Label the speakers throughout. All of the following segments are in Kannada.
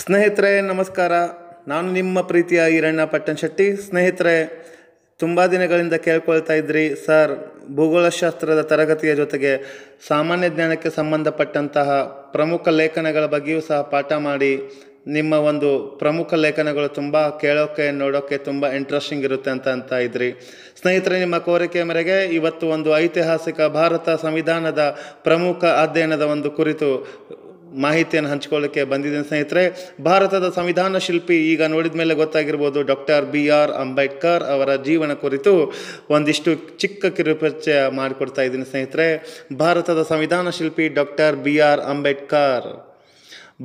Speaker 1: ಸ್ನೇಹಿತರೆ, ನಮಸ್ಕಾರ. ನಾನು ನಿಮ್ಮ ಪ್ರೀತಿಯ ಈರಣ್ಣ ಪಟ್ಟಣ ಶೆಟ್ಟಿ ಸ್ನೇಹಿತರೆ, ತುಂಬ ದಿನಗಳಿಂದ ಕೇಳ್ಕೊಳ್ತಾ ಇದ್ರಿ. ಸರ್, ಭೂಗೋಳಶಾಸ್ತ್ರದ ತರಗತಿಯ ಜೊತೆಗೆ ಸಾಮಾನ್ಯ ಜ್ಞಾನಕ್ಕೆ ಸಂಬಂಧಪಟ್ಟಂತಹ ಪ್ರಮುಖ ಲೇಖನಗಳ ಬಗ್ಗೆಯೂ ಸಹ ಪಾಠ ಮಾಡಿ, ನಿಮ್ಮ ಒಂದು ಪ್ರಮುಖ ಲೇಖನಗಳು ತುಂಬ ಕೇಳೋಕ್ಕೆ ನೋಡೋಕ್ಕೆ ತುಂಬ ಇಂಟ್ರೆಸ್ಟಿಂಗ್ ಇರುತ್ತೆ ಅಂತ ಅಂತ ಇದ್ರಿ. ಸ್ನೇಹಿತರೆ, ನಿಮ್ಮ ಕೋರಿಕೆ ಮೇರೆಗೆ ಇವತ್ತು ಒಂದು ಐತಿಹಾಸಿಕ ಭಾರತ ಸಂವಿಧಾನದ ಪ್ರಮುಖ ಅಧ್ಯಯನದ ಒಂದು ಕುರಿತು ಮಾಹಿತಿಯನ್ನು ಹಂಚಿಕೊಳ್ಳಕ್ಕೆ ಬಂದಿದ್ದೀನಿ ಸ್ನೇಹಿತರೆ. ಭಾರತದ ಸಂವಿಧಾನ ಶಿಲ್ಪಿ ಈಗ ನೋಡಿದ ಮೇಲೆ ಗೊತ್ತಾಗಿರ್ಬೋದು ಡಾಕ್ಟರ್ ಬಿ ಆರ್ ಅಂಬೇಡ್ಕರ್ ಅವರ ಜೀವನ ಕುರಿತು ಒಂದಿಷ್ಟು ಚಿಕ್ಕ ಕಿರುಪರಿಚಯ ಮಾಡಿಕೊಡ್ತಾ ಇದ್ದೀನಿ ಸ್ನೇಹಿತರೆ. ಭಾರತದ ಸಂವಿಧಾನ ಶಿಲ್ಪಿ ಡಾಕ್ಟರ್ ಬಿ ಆರ್ ಅಂಬೇಡ್ಕರ್.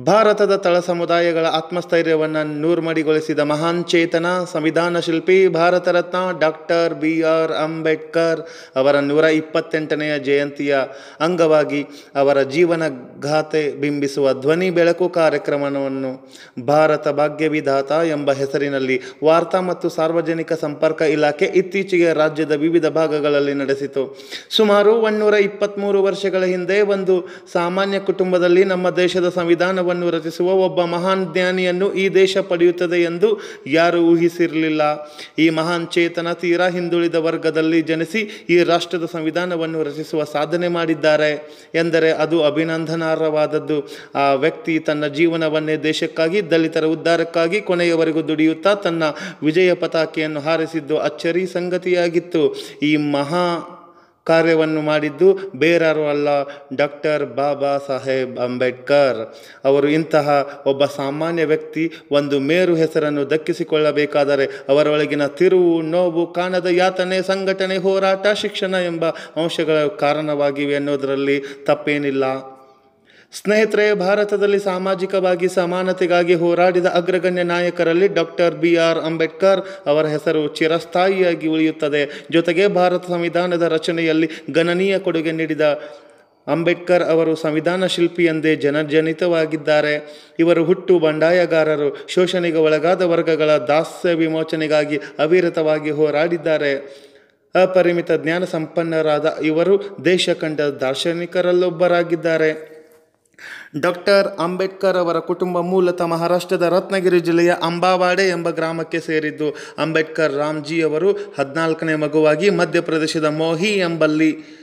Speaker 1: ಭಾರತದ ತಳ ಸಮುದಾಯಗಳ ಆತ್ಮಸ್ಥೈರ್ಯವನ್ನು ನೂರ್ಮಡಿಗೊಳಿಸಿದ ಮಹಾನ್ ಚೇತನ, ಸಂವಿಧಾನ ಶಿಲ್ಪಿ, Bharat Ratna doctor B R Ambedkar ಅವರ ನೂರ ಇಪ್ಪತ್ತೆಂಟನೆಯ ಜಯಂತಿಯ ಅಂಗವಾಗಿ ಅವರ ಜೀವನ ಗಾಥೆ ಬಿಂಬಿಸುವ ಧ್ವನಿ ಬೆಳಕು ಕಾರ್ಯಕ್ರಮವನ್ನು ಭಾರತ ಭಾಗ್ಯವಿಧಾತ ಎಂಬ ಹೆಸರಿನಲ್ಲಿ ವಾರ್ತಾ ಮತ್ತು ಸಾರ್ವಜನಿಕ ಸಂಪರ್ಕ ಇಲಾಖೆ ಇತ್ತೀಚೆಗೆ ರಾಜ್ಯದ ವಿವಿಧ ಭಾಗಗಳಲ್ಲಿ ನಡೆಸಿತು. ಸುಮಾರು ಒನ್ನೂರ ಇಪ್ಪತ್ತ್ಮೂರು ವರ್ಷಗಳ ಹಿಂದೆ ಒಂದು ಸಾಮಾನ್ಯ ಕುಟುಂಬದಲ್ಲಿ ನಮ್ಮ ದೇಶದ ಸಂವಿಧಾನವನ್ನು ರಚಿಸುವ ಒಬ್ಬ ಮಹಾನ್ ಜ್ಞಾನಿಯನ್ನು ಈ ದೇಶ ಪಡೆಯುತ್ತದೆ ಎಂದು ಯಾರು ಊಹಿಸಿರಲಿಲ್ಲ. ಈ ಮಹಾನ್ ಚೇತನ ತೀರಾ ಹಿಂದುಳಿದ ವರ್ಗದಲ್ಲಿ ಜನಿಸಿ ಈ ರಾಷ್ಟ್ರದ ಸಂವಿಧಾನವನ್ನು ರಚಿಸುವ ಸಾಧನೆ ಮಾಡಿದ್ದಾರೆ ಎಂದರೆ ಅದು ಅಭಿನಂದನಾರ್ಹವಾದದ್ದು. ಆ ವ್ಯಕ್ತಿ ತನ್ನ ಜೀವನವನ್ನೇ ದೇಶಕ್ಕಾಗಿ, ದಲಿತರ ಉದ್ಧಾರಕ್ಕಾಗಿ, ಕೊನೆಯವರೆಗೂ ದುಡಿಯುತ್ತಾ ತನ್ನ ವಿಜಯ ಪತಾಕೆಯನ್ನು ಹಾರಿಸಿದ್ದು ಅಚ್ಚರಿ ಸಂಗತಿಯಾಗಿತ್ತು. ಈ ಮಹಾ ಕಾರ್ಯವನ್ನು ಮಾಡಿದ್ದು ಬೇರಾರು ಅಲ್ಲ, ಡಾಕ್ಟರ್ ಬಾಬಾ ಸಾಹೇಬ್ ಅಂಬೇಡ್ಕರ್ ಅವರು. ಇಂತಹ ಒಬ್ಬ ಸಾಮಾನ್ಯ ವ್ಯಕ್ತಿ ಒಂದು ಮೇರು ಹೆಸರನ್ನು ದಕ್ಕಿಸಿಕೊಳ್ಳಬೇಕಾದರೆ ಅವರೊಳಗಿನ ತಿರುವು, ನೋವು, ಕಾಣದ ಯಾತನೆ, ಸಂಘಟನೆ, ಹೋರಾಟ, ಶಿಕ್ಷಣ ಎಂಬ ಅಂಶಗಳ ಕಾರಣವಾಗಿವೆ ಅನ್ನೋದರಲ್ಲಿ ತಪ್ಪೇನಿಲ್ಲ. ಸ್ನೇಹಿತರೆ, ಭಾರತದಲ್ಲಿ ಸಾಮಾಜಿಕವಾಗಿ ಸಮಾನತೆಗಾಗಿ ಹೋರಾಡಿದ ಅಗ್ರಗಣ್ಯ ನಾಯಕರಲ್ಲಿ ಡಾಕ್ಟರ್ ಬಿ ಆರ್ ಅಂಬೇಡ್ಕರ್ ಅವರ ಹೆಸರು ಚಿರಸ್ಥಾಯಿಯಾಗಿ ಉಳಿಯುತ್ತದೆ. ಜೊತೆಗೆ ಭಾರತ ಸಂವಿಧಾನದ ರಚನೆಯಲ್ಲಿ ಗಣನೀಯ ಕೊಡುಗೆ ನೀಡಿದ ಅಂಬೇಡ್ಕರ್ ಅವರು ಸಂವಿಧಾನ ಶಿಲ್ಪಿ ಎಂದೇ ಜನಜನಿತವಾಗಿದ್ದಾರೆ. ಇವರು ಹುಟ್ಟು ಬಂಡಾಯಗಾರರು, ಶೋಷಣೆಗೆ ಒಳಗಾದ ವರ್ಗಗಳ ದಾಸ್ಯ ವಿಮೋಚನೆಗಾಗಿ ಅವಿರತವಾಗಿ ಹೋರಾಡಿದ್ದಾರೆ. ಅಪರಿಮಿತ ಜ್ಞಾನ ಸಂಪನ್ನರಾದ ಇವರು ದೇಶ ಕಂಡ ದಾರ್ಶನಿಕರಲ್ಲೊಬ್ಬರಾಗಿದ್ದಾರೆ. ಡಾಕ್ಟರ್ ಅಂಬೇಡ್ಕರ್ ಅವರ ಕುಟುಂಬ ಮೂಲತಃ ಮಹಾರಾಷ್ಟ್ರದ ರತ್ನಗಿರಿ ಜಿಲ್ಲೆಯ ಅಂಬಾವಾಡೆ ಎಂಬ ಗ್ರಾಮಕ್ಕೆ ಸೇರಿದ್ದು. ಅಂಬೇಡ್ಕರ್ ರಾಮ್ಜಿ ಅವರು ಹದಿನಾಲ್ಕನೇ ಮಗುವಾಗಿ ಮಧ್ಯಪ್ರದೇಶದ ಮೋಹಿ ಎಂಬಲ್ಲಿ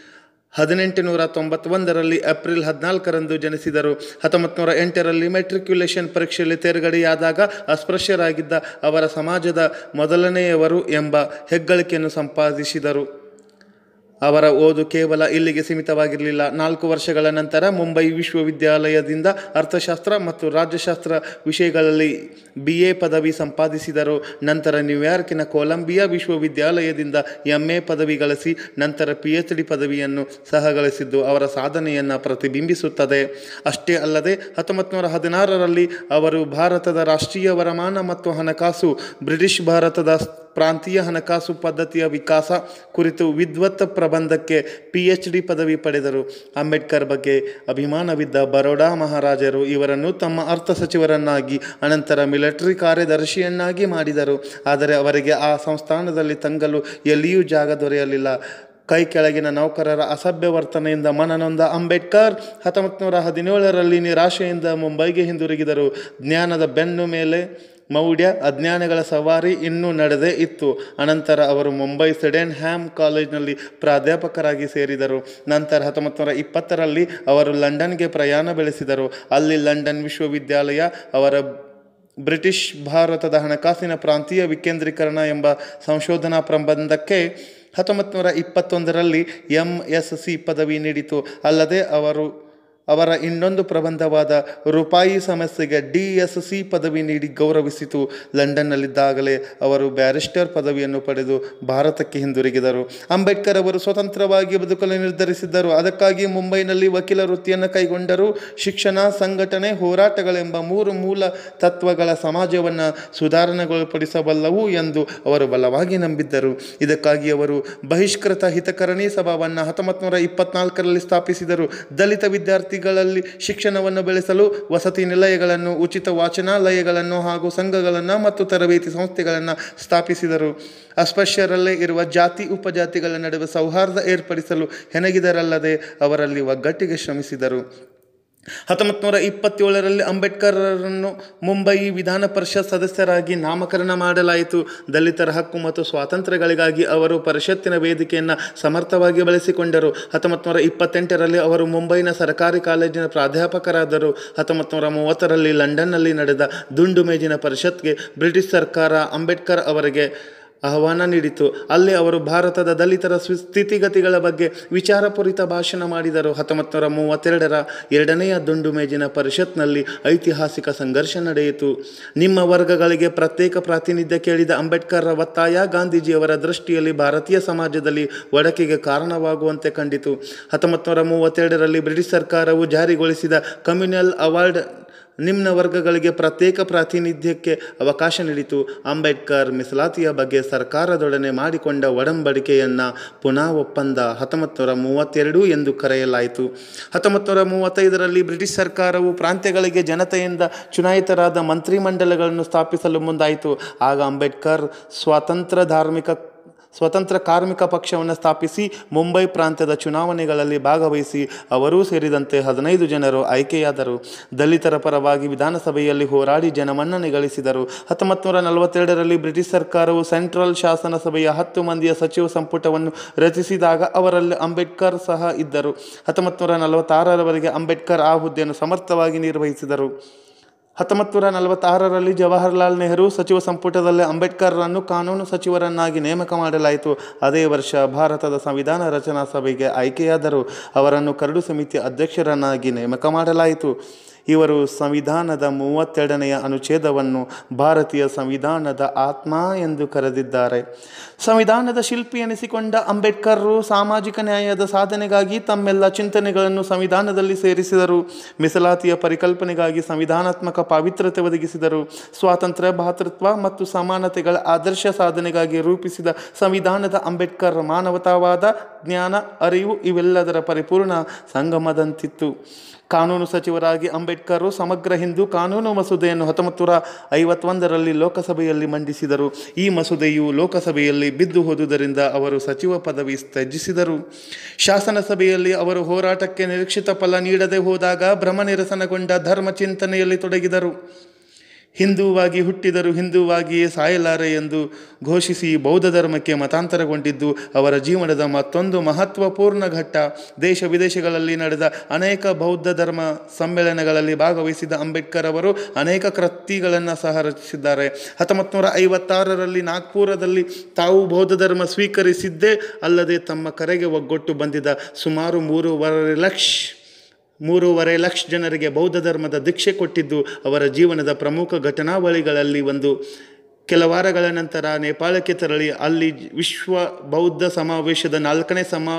Speaker 1: ಹದಿನೆಂಟು ನೂರ ತೊಂಬತ್ತೊಂದರಲ್ಲಿ ಏಪ್ರಿಲ್ ಹದಿನಾಲ್ಕರಂದು ಜನಿಸಿದರು. ಹತ್ತೊಂಬತ್ತು ನೂರ ಎಂಟರಲ್ಲಿ ಮೆಟ್ರಿಕ್ಯುಲೇಷನ್ ಪರೀಕ್ಷೆಯಲ್ಲಿ ತೇರ್ಗಡೆಯಾದಾಗ ಅಸ್ಪೃಶ್ಯರಾಗಿದ್ದ ಅವರ ಸಮಾಜದ ಮೊದಲನೆಯವರು ಎಂಬ ಹೆಗ್ಗಳಿಕೆಯನ್ನು ಸಂಪಾದಿಸಿದರು. ಅವರ ಓದು ಕೇವಲ ಇಲ್ಲಿಗೆ ಸೀಮಿತವಾಗಿರಲಿಲ್ಲ. ನಾಲ್ಕು ವರ್ಷಗಳ ನಂತರ ಮುಂಬೈ ವಿಶ್ವವಿದ್ಯಾಲಯದಿಂದ ಅರ್ಥಶಾಸ್ತ್ರ ಮತ್ತು ರಾಜ್ಯಶಾಸ್ತ್ರ ವಿಷಯಗಳಲ್ಲಿ ಬಿ ಎ ಪದವಿ ಸಂಪಾದಿಸಿದರು. ನಂತರ ನ್ಯೂಯಾರ್ಕಿನ ಕೊಲಂಬಿಯಾ ವಿಶ್ವವಿದ್ಯಾಲಯದಿಂದ ಎಂ ಎ ಪದವಿ ಗಳಿಸಿ ನಂತರ ಪಿ ಎಚ್ ಡಿ ಪದವಿಯನ್ನು ಸಹ ಗಳಿಸಿದ್ದು ಅವರ ಸಾಧನೆಯನ್ನು ಪ್ರತಿಬಿಂಬಿಸುತ್ತದೆ. ಅಷ್ಟೇ ಅಲ್ಲದೆ ಹತ್ತೊಂಬತ್ತು ನೂರ ಹದಿನಾರರಲ್ಲಿ ಅವರು ಭಾರತದ ರಾಷ್ಟ್ರೀಯ ವರಮಾನ ಮತ್ತು ಹಣಕಾಸು, ಬ್ರಿಟಿಷ್ ಭಾರತದ ಪ್ರಾಂತೀಯ ಹಣಕಾಸು ಪದ್ಧತಿಯ ವಿಕಾಸ ಕುರಿತು ವಿದ್ವತ್ ಪ್ರಬಂಧಕ್ಕೆ ಪಿ ಎಚ್ ಡಿ ಪದವಿ ಪಡೆದರು. ಅಂಬೇಡ್ಕರ್ ಬಗ್ಗೆ ಅಭಿಮಾನವಿದ್ದ ಬರೋಡಾ ಮಹಾರಾಜರು ಇವರನ್ನು ತಮ್ಮ ಅರ್ಥ ಸಚಿವರನ್ನಾಗಿ, ಅನಂತರ ಮಿಲಿಟರಿ ಕಾರ್ಯದರ್ಶಿಯನ್ನಾಗಿ ಮಾಡಿದರು. ಆದರೆ ಅವರಿಗೆ ಆ ಸಂಸ್ಥಾನದಲ್ಲಿ ತಂಗಲು ಎಲ್ಲಿಯೂ ಜಾಗ ದೊರೆಯಲಿಲ್ಲ. ಕೈ ಕೆಳಗಿನ ನೌಕರರ ಅಸಭ್ಯ ವರ್ತನೆಯಿಂದ ಮನನೊಂದ ಅಂಬೇಡ್ಕರ್ ಹತ್ತೊಂಬತ್ತು ನೂರ ಹದಿನೇಳರಲ್ಲಿ ನಿರಾಶೆಯಿಂದ ಮುಂಬೈಗೆ ಹಿಂದಿರುಗಿದರು. ಜ್ಞಾನದ ಬೆನ್ನು ಮೇಲೆ ಮೌಢ್ಯ ಅಜ್ಞಾನಗಳ ಸವಾರಿ ಇನ್ನೂ ನಡೆದೇ ಇತ್ತು. ಅನಂತರ ಅವರು ಮುಂಬೈ ಸೆಡೆನ್ ಹ್ಯಾಮ್ ಕಾಲೇಜ್ನಲ್ಲಿ ಪ್ರಾಧ್ಯಾಪಕರಾಗಿ ಸೇರಿದರು. ನಂತರ ಹತ್ತೊಂಬತ್ತು ನೂರ ಇಪ್ಪತ್ತರಲ್ಲಿ ಅವರು ಲಂಡನ್ಗೆ ಪ್ರಯಾಣ ಬೆಳೆಸಿದರು. ಅಲ್ಲಿ ಲಂಡನ್ ವಿಶ್ವವಿದ್ಯಾಲಯ, ಅವರ ಬ್ರಿಟಿಷ್ ಭಾರತದ ಹಣಕಾಸಿನ ಪ್ರಾಂತೀಯ ವಿಕೇಂದ್ರೀಕರಣ ಎಂಬ ಸಂಶೋಧನಾ ಪ್ರಬಂಧಕ್ಕೆ ಹತ್ತೊಂಬತ್ತು ನೂರ ಇಪ್ಪತ್ತೊಂದರಲ್ಲಿ ಎಂ ಎಸ್ ಸಿ ಪದವಿ ನೀಡಿತು. ಅಲ್ಲದೆ ಅವರು ಅವರ ಇನ್ನೊಂದು ಪ್ರಬಂಧವಾದ ರೂಪಾಯಿ ಸಮಸ್ಯೆಗೆ ಡಿ ಎಸ್ ಸಿ ಪದವಿ ನೀಡಿ ಗೌರವಿಸಿತು. ಲಂಡನ್ನಲ್ಲಿದ್ದಾಗಲೇ ಅವರು ಬ್ಯಾರಿಸ್ಟರ್ ಪದವಿಯನ್ನು ಪಡೆದು ಭಾರತಕ್ಕೆ ಹಿಂದಿರುಗಿದರು. ಅಂಬೇಡ್ಕರ್ ಅವರು ಸ್ವತಂತ್ರವಾಗಿ ಬದುಕಲು ನಿರ್ಧರಿಸಿದ್ದರು. ಅದಕ್ಕಾಗಿ ಮುಂಬೈನಲ್ಲಿ ವಕೀಲ ವೃತ್ತಿಯನ್ನು ಕೈಗೊಂಡರು. ಶಿಕ್ಷಣ, ಸಂಘಟನೆ, ಹೋರಾಟಗಳೆಂಬ ಮೂರು ಮೂಲ ತತ್ವಗಳ ಸಮಾಜವನ್ನು ಸುಧಾರಣೆಗೊಳಪಡಿಸಬಲ್ಲವು ಎಂದು ಅವರು ಬಲವಾಗಿ ನಂಬಿದ್ದರು. ಇದಕ್ಕಾಗಿ ಅವರು ಬಹಿಷ್ಕೃತ ಹಿತಕರಣಿ ಸಭಾವನ್ನು ಹತ್ತೊಂಬತ್ತು ನೂರ ಇಪ್ಪತ್ನಾಲ್ಕರಲ್ಲಿ ಸ್ಥಾಪಿಸಿದರು. ದಲಿತ ವಿದ್ಯಾರ್ಥಿ ವಿದ್ಯಾರ್ಥಿಗಳಲ್ಲಿ ಶಿಕ್ಷಣವನ್ನು ಬೆಳೆಸಲು ವಸತಿ ನಿಲಯಗಳನ್ನು, ಉಚಿತ ವಾಚನಾಲಯಗಳನ್ನು ಹಾಗೂ ಸಂಘಗಳನ್ನು ಮತ್ತು ತರಬೇತಿ ಸಂಸ್ಥೆಗಳನ್ನು ಸ್ಥಾಪಿಸಿದರು. ಅಸ್ಪಶ್ಯರಲ್ಲೇ ಇರುವ ಜಾತಿ, ಉಪಜಾತಿಗಳ ನಡುವೆ ಸೌಹಾರ್ದ ಏರ್ಪಡಿಸಲು ಹೆಣಗಿದರಲ್ಲದೆ ಅವರಲ್ಲಿ ಒಗ್ಗಟ್ಟಿಗೆ ಶ್ರಮಿಸಿದರು. ಹತ್ತೊಂಬತ್ತು ನೂರ ಇಪ್ಪತ್ತೇಳರಲ್ಲಿ ಅಂಬೇಡ್ಕರ್ರನ್ನು ಮುಂಬೈ ವಿಧಾನ ಪರಿಷತ್ ಸದಸ್ಯರಾಗಿ ನಾಮಕರಣ ಮಾಡಲಾಯಿತು. ದಲಿತರ ಹಕ್ಕು ಮತ್ತು ಸ್ವಾತಂತ್ರ್ಯಗಳಿಗಾಗಿ ಅವರು ಪರಿಷತ್ತಿನ ವೇದಿಕೆಯನ್ನು ಸಮರ್ಥವಾಗಿ ಬಳಸಿಕೊಂಡರು. ಹತ್ತೊಂಬತ್ತು ನೂರ ಇಪ್ಪತ್ತೆಂಟರಲ್ಲಿ ಅವರು ಮುಂಬೈನ ಸರ್ಕಾರಿ ಕಾಲೇಜಿನ ಪ್ರಾಧ್ಯಾಪಕರಾದರು. ಹತ್ತೊಂಬತ್ತು ನೂರ ಮೂವತ್ತರಲ್ಲಿ ಲಂಡನ್ನಲ್ಲಿ ನಡೆದ ದುಂಡು ಮೇಜಿನ ಪರಿಷತ್ಗೆ ಬ್ರಿಟಿಷ್ ಸರ್ಕಾರ ಅಂಬೇಡ್ಕರ್ ಅವರಿಗೆ ಆಹ್ವಾನ ನೀಡಿತು. ಅಲ್ಲಿ ಅವರು ಭಾರತದ ದಲಿತರ ಸ್ಥಿತಿಗತಿಗಳ ಬಗ್ಗೆ ವಿಚಾರಪೂರಿತ ಭಾಷಣ ಮಾಡಿದರು. ಹತ್ತೊಂಬತ್ತು ನೂರ ಮೂವತ್ತೆರಡರ ಎರಡನೆಯ ದುಂಡು ಮೇಜಿನ ಪರಿಷತ್ನಲ್ಲಿ ಐತಿಹಾಸಿಕ ಸಂಘರ್ಷ ನಡೆಯಿತು. ನಿಮ್ಮ ವರ್ಗಗಳಿಗೆ ಪ್ರತ್ಯೇಕ ಪ್ರಾತಿನಿಧ್ಯ ಕೇಳಿದ ಅಂಬೇಡ್ಕರ್ರ ಒತ್ತಾಯ ಗಾಂಧೀಜಿಯವರ ದೃಷ್ಟಿಯಲ್ಲಿ ಭಾರತೀಯ ಸಮಾಜದಲ್ಲಿ ಒಡಕಿಗೆ ಕಾರಣವಾಗುವಂತೆ ಕಂಡಿತು. ಹತ್ತೊಂಬತ್ತು ನೂರ ಮೂವತ್ತೆರಡರಲ್ಲಿ ಬ್ರಿಟಿಷ್ ಸರ್ಕಾರವು ಜಾರಿಗೊಳಿಸಿದ ಕಮ್ಯುನಲ್ ಅವಾರ್ಡ್ ನಿಮ್ನ ವರ್ಗಗಳಿಗೆ ಪ್ರತ್ಯೇಕ ಪ್ರಾತಿನಿಧ್ಯಕ್ಕೆ ಅವಕಾಶ ನೀಡಿತು. ಅಂಬೇಡ್ಕರ್ ಮೀಸಲಾತಿಯ ಬಗ್ಗೆ ಸರ್ಕಾರದೊಡನೆ ಮಾಡಿಕೊಂಡ ಒಡಂಬಡಿಕೆಯನ್ನು ಪುನಃ ಒಪ್ಪಂದ ಹತ್ತೊಂಬತ್ತು ಮೂವತ್ತೆರಡು ಎಂದು ಕರೆಯಲಾಯಿತು. ಹತ್ತೊಂಬತ್ತು ನೂರ ಮೂವತ್ತೈದರಲ್ಲಿ ಬ್ರಿಟಿಷ್ ಸರ್ಕಾರವು ಪ್ರಾಂತ್ಯಗಳಿಗೆ ಜನತೆಯಿಂದ ಚುನಾಯಿತರಾದ ಮಂತ್ರಿಮಂಡಲಗಳನ್ನು ಸ್ಥಾಪಿಸಲು ಮುಂದಾಯಿತು. ಆಗ ಅಂಬೇಡ್ಕರ್ ಸ್ವಾತಂತ್ರ್ಯ ಧಾರ್ಮಿಕ ಸ್ವತಂತ್ರ ಕಾರ್ಮಿಕ ಪಕ್ಷವನ್ನು ಸ್ಥಾಪಿಸಿ ಮುಂಬೈ ಪ್ರಾಂತ್ಯದ ಚುನಾವಣೆಗಳಲ್ಲಿ ಭಾಗವಹಿಸಿ ಅವರೂ ಸೇರಿದಂತೆ ಹದಿನೈದು ಜನರು ಆಯ್ಕೆಯಾದರು. ದಲಿತರ ಪರವಾಗಿ ವಿಧಾನಸಭೆಯಲ್ಲಿ ಹೋರಾಡಿ ಜನಮನ್ನಣೆ ಗಳಿಸಿದರು. ಹತ್ತೊಂಬತ್ತು ನಲವತ್ತೆರಡರಲ್ಲಿ ಬ್ರಿಟಿಷ್ ಸರ್ಕಾರವು ಸೆಂಟ್ರಲ್ ಶಾಸನ ಸಭೆಯ ಹತ್ತು ಮಂದಿಯ ಸಚಿವ ಸಂಪುಟವನ್ನು ರಚಿಸಿದಾಗ ಅವರಲ್ಲಿ ಅಂಬೇಡ್ಕರ್ ಸಹ ಇದ್ದರು. ಹತ್ತೊಂಬತ್ತು ನೂರ ನಲವತ್ತಾರರವರೆಗೆ ಅಂಬೇಡ್ಕರ್ ಆ ಹುದ್ದೆಯನ್ನು ಸಮರ್ಥವಾಗಿ ನಿರ್ವಹಿಸಿದರು. ಹತ್ತೊಂಬತ್ತು ನೂರ ನಲವತ್ತಾರರಲ್ಲಿ ಜವಾಹರಲಾಲ್ ನೆಹರು ಸಚಿವ ಸಂಪುಟದಲ್ಲಿ ಅಂಬೇಡ್ಕರ್ರನ್ನು ಕಾನೂನು ಸಚಿವರನ್ನಾಗಿ ನೇಮಕ ಮಾಡಲಾಯಿತು. ಅದೇ ವರ್ಷ ಭಾರತದ ಸಂವಿಧಾನ ರಚನಾ ಸಭೆಗೆ ಆಯ್ಕೆಯಾದರು. ಅವರನ್ನು ಕರಡು ಸಮಿತಿ ಅಧ್ಯಕ್ಷರನ್ನಾಗಿ ನೇಮಕ ಮಾಡಲಾಯಿತು. ಇವರು ಸಂವಿಧಾನದ ಮೂವತ್ತೆರಡನೆಯ ಅನುಚ್ಛೇದವನ್ನು ಭಾರತೀಯ ಸಂವಿಧಾನದ ಆತ್ಮ ಎಂದು ಕರೆದಿದ್ದಾರೆ. ಸಂವಿಧಾನದ ಶಿಲ್ಪಿ ಎನಿಸಿಕೊಂಡ ಅಂಬೇಡ್ಕರ್ರು ಸಾಮಾಜಿಕ ನ್ಯಾಯದ ಸಾಧನೆಗಾಗಿ ತಮ್ಮೆಲ್ಲ ಚಿಂತನೆಗಳನ್ನು ಸಂವಿಧಾನದಲ್ಲಿ ಸೇರಿಸಿದರು. ಮೀಸಲಾತಿಯ ಪರಿಕಲ್ಪನೆಗಾಗಿ ಸಂವಿಧಾನಾತ್ಮಕ ಪಾವಿತ್ರ್ಯತೆ ಒದಗಿಸಿದರು. ಸ್ವಾತಂತ್ರ್ಯ, ಭಾತೃತ್ವ ಮತ್ತು ಸಮಾನತೆಗಳ ಆದರ್ಶ ಸಾಧನೆಗಾಗಿ ರೂಪಿಸಿದ ಸಂವಿಧಾನದ ಅಂಬೇಡ್ಕರ್ ಮಾನವತಾವಾದ, ಜ್ಞಾನ, ಅರಿವು ಇವೆಲ್ಲದರ ಪರಿಪೂರ್ಣ ಸಂಗಮದಂತಿತ್ತು. ಕಾನೂನು ಸಚಿವರಾಗಿ ಅಂಬೇಡ್ಕರ್ ಸಮಗ್ರ ಹಿಂದೂ ಕಾನೂನು ಮಸೂದೆಯನ್ನು ಹತ್ತೊಂಬತ್ತು ನೂರ ಐವತ್ತೊಂದರಲ್ಲಿ ಲೋಕಸಭೆಯಲ್ಲಿ ಮಂಡಿಸಿದರು. ಈ ಮಸೂದೆಯು ಲೋಕಸಭೆಯಲ್ಲಿ ಬಿದ್ದು ಹೋದುದರಿಂದ ಅವರು ಸಚಿವ ಪದವಿ ತ್ಯಜಿಸಿದರು. ಶಾಸನ ಸಭೆಯಲ್ಲಿ ಅವರು ಹೋರಾಟಕ್ಕೆ ನಿರೀಕ್ಷಿತ ಫಲ ನೀಡದೆ ಹೋದಾಗ ಭ್ರಮ ನಿರಸನಗೊಂಡ ಧರ್ಮ ಚಿಂತನೆಯಲ್ಲಿ ತೊಡಗಿದರು. ಹಿಂದೂವಾಗಿ ಹುಟ್ಟಿದರು ಹಿಂದೂವಾಗಿಯೇ ಸಾಯಲಾರೆ ಎಂದು ಘೋಷಿಸಿ ಬೌದ್ಧ ಧರ್ಮಕ್ಕೆ ಮತಾಂತರಗೊಂಡಿದ್ದು, ಅವರ ಜೀವನದ ಮತ್ತೊಂದು ಮಹತ್ವಪೂರ್ಣ ಘಟ್ಟ. ದೇಶ ವಿದೇಶಗಳಲ್ಲಿ ನಡೆದ ಅನೇಕ ಬೌದ್ಧ ಧರ್ಮ ಸಮ್ಮೇಳನಗಳಲ್ಲಿ ಭಾಗವಹಿಸಿದ ಅಂಬೇಡ್ಕರ್ ಅವರು ಅನೇಕ ಕೃತಿಗಳನ್ನು ಸಹ ರಚಿಸಿದ್ದಾರೆ. ಹತ್ತೊಂಬತ್ತು ನೂರ ಐವತ್ತಾರರಲ್ಲಿ ನಾಗ್ಪುರದಲ್ಲಿ ತಾವು ಬೌದ್ಧ ಧರ್ಮ ಸ್ವೀಕರಿಸಿದ್ದೇ ಅಲ್ಲದೆ ತಮ್ಮ ಕರೆಗೆ ಒಗ್ಗೊಟ್ಟು ಬಂದಿದ್ದ ಸುಮಾರು ಮೂರುವರೆ ಲಕ್ಷ ಮೂರುವರೆ ಲಕ್ಷ ಜನರಿಗೆ ಬೌದ್ಧ ಧರ್ಮದ ದೀಕ್ಷೆ ಕೊಟ್ಟಿದ್ದು ಅವರ ಜೀವನದ ಪ್ರಮುಖ ಘಟನಾವಳಿಗಳಲ್ಲಿ ಒಂದು. ಕೆಲ ವಾರಗಳ ನಂತರ ನೇಪಾಳಕ್ಕೆ ತೆರಳಿ ಅಲ್ಲಿ ವಿಶ್ವ ಬೌದ್ಧ ಸಮಾವೇಶದ ನಾಲ್ಕನೇ ಸಮ,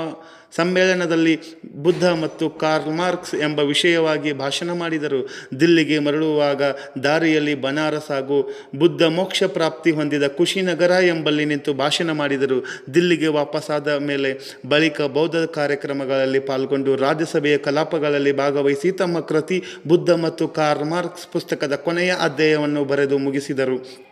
Speaker 1: ಸಮ್ಮೇಳನದಲ್ಲಿ ಬುದ್ಧ ಮತ್ತು ಕಾರ್ಲ್ ಮಾರ್ಕ್ಸ್ ಎಂಬ ವಿಷಯವಾಗಿ ಭಾಷಣ ಮಾಡಿದರು. ದಿಲ್ಲಿಗೆ ಮರಳುವಾಗ ದಾರಿಯಲ್ಲಿ ಬನಾರಸ್ ಹಾಗೂ ಬುದ್ಧ ಮೋಕ್ಷ ಪ್ರಾಪ್ತಿ ಹೊಂದಿದ ಕುಶಿನಗರ ಎಂಬಲ್ಲಿ ನಿಂತು ಭಾಷಣ ಮಾಡಿದರು. ದಿಲ್ಲಿಗೆ ವಾಪಸ್ಸಾದ ಮೇಲೆ ಬಳಿಕ ಬೌದ್ಧ ಕಾರ್ಯಕ್ರಮಗಳಲ್ಲಿ ಪಾಲ್ಗೊಂಡು ರಾಜ್ಯಸಭೆಯ ಕಲಾಪಗಳಲ್ಲಿ ಭಾಗವಹಿಸಿ ತಮ್ಮ ಕೃತಿ ಬುದ್ಧ ಮತ್ತು ಕಾರ್ಲ್ ಮಾರ್ಕ್ಸ್ ಪುಸ್ತಕದ ಕೊನೆಯ ಅಧ್ಯಾಯವನ್ನು ಬರೆದು ಮುಗಿಸಿದರು.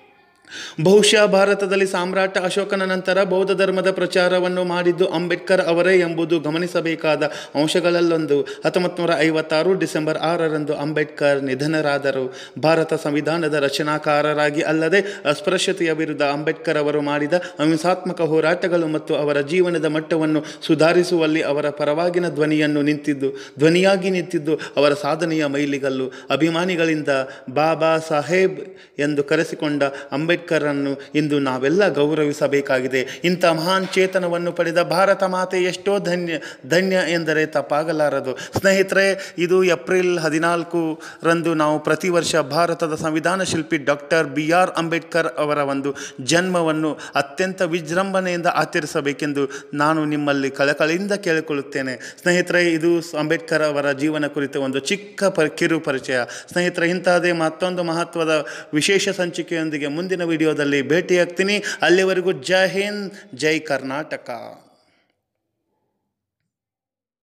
Speaker 1: ಬಹುಶಃ ಭಾರತದಲ್ಲಿ ಸಾಮ್ರಾಟ ಅಶೋಕನ ನಂತರ ಬೌದ್ಧ ಧರ್ಮದ ಪ್ರಚಾರವನ್ನು ಮಾಡಿದ್ದು ಅಂಬೇಡ್ಕರ್ ಅವರೇ ಎಂಬುದು ಗಮನಿಸಬೇಕಾದ ಅಂಶಗಳಲ್ಲೊಂದು. ಹತ್ತೊಂಬತ್ತು ನೂರ ಐವತ್ತಾರು ಡಿಸೆಂಬರ್ ಆರರಂದು ಅಂಬೇಡ್ಕರ್ ನಿಧನರಾದರು. ಭಾರತ ಸಂವಿಧಾನದ ರಚನಾಕಾರರಾಗಿ ಅಲ್ಲದೆ ಅಸ್ಪೃಶ್ಯತೆಯ ವಿರುದ್ಧ ಅಂಬೇಡ್ಕರ್ ಅವರು ಮಾಡಿದ ಅಹಿಂಸಾತ್ಮಕ ಹೋರಾಟಗಳು ಮತ್ತು ಅವರ ಜೀವನದ ಮಟ್ಟವನ್ನು ಸುಧಾರಿಸುವಲ್ಲಿ ಅವರ ಪರವಾಗಿನ ಧ್ವನಿಯನ್ನು ನಿಂತಿದ್ದು, ಧ್ವನಿಯಾಗಿ ನಿಂತಿದ್ದು ಅವರ ಸಾಧನೆಯ ಮೈಲಿಗಲ್ಲು. ಅಭಿಮಾನಿಗಳಿಂದ ಬಾಬಾ ಸಾಹೇಬ್ ಎಂದು ಕರೆಸಿಕೊಂಡ ಅಂಬೇಡ್ಕರನ್ನು ಇಂದು ನಾವೆಲ್ಲ ಗೌರವಿಸಬೇಕಾಗಿದೆ. ಇಂಥ ಮಹಾನ್ ಚೇತನವನ್ನು ಪಡೆದ ಭಾರತ ಮಾತೆ ಎಷ್ಟೋ ಧನ್ಯ ಧನ್ಯ ಎಂದರೆ ತಪ್ಪಾಗಲಾರದು. ಸ್ನೇಹಿತರೆ, ಇದು ಏಪ್ರಿಲ್ ಹದಿನಾಲ್ಕು ರಂದು ನಾವು ಪ್ರತಿ ವರ್ಷ ಭಾರತದ ಸಂವಿಧಾನ ಶಿಲ್ಪಿ ಡಾಕ್ಟರ್ ಬಿ ಆರ್ ಅಂಬೇಡ್ಕರ್ ಅವರ ಒಂದು ಜನ್ಮವನ್ನು ಅತ್ಯಂತ ವಿಜೃಂಭಣೆಯಿಂದ ಆಚರಿಸಬೇಕೆಂದು ನಾನು ನಿಮ್ಮಲ್ಲಿ ಕಳಕಳಿಯಿಂದ ಕೇಳಿಕೊಳ್ಳುತ್ತೇನೆ. ಸ್ನೇಹಿತರೆ, ಇದು ಅಂಬೇಡ್ಕರ್ ಅವರ ಜೀವನ ಕುರಿತ ಒಂದು ಚಿಕ್ಕ ಕಿರು ಪರಿಚಯ ಸ್ನೇಹಿತರೆ ಇಂತಹದೇ ಮತ್ತೊಂದು ಮಹತ್ವದ ವಿಶೇಷ ಸಂಚಿಕೆಯೊಂದಿಗೆ ವಿಡಿಯೋದಲ್ಲಿ ಭೇಟಿಯಾಗ್ತೀನಿ. ಅಲ್ಲಿವರೆಗೂ ಜೈ ಹಿಂದ್ ಜೈ ಕರ್ನಾಟಕ.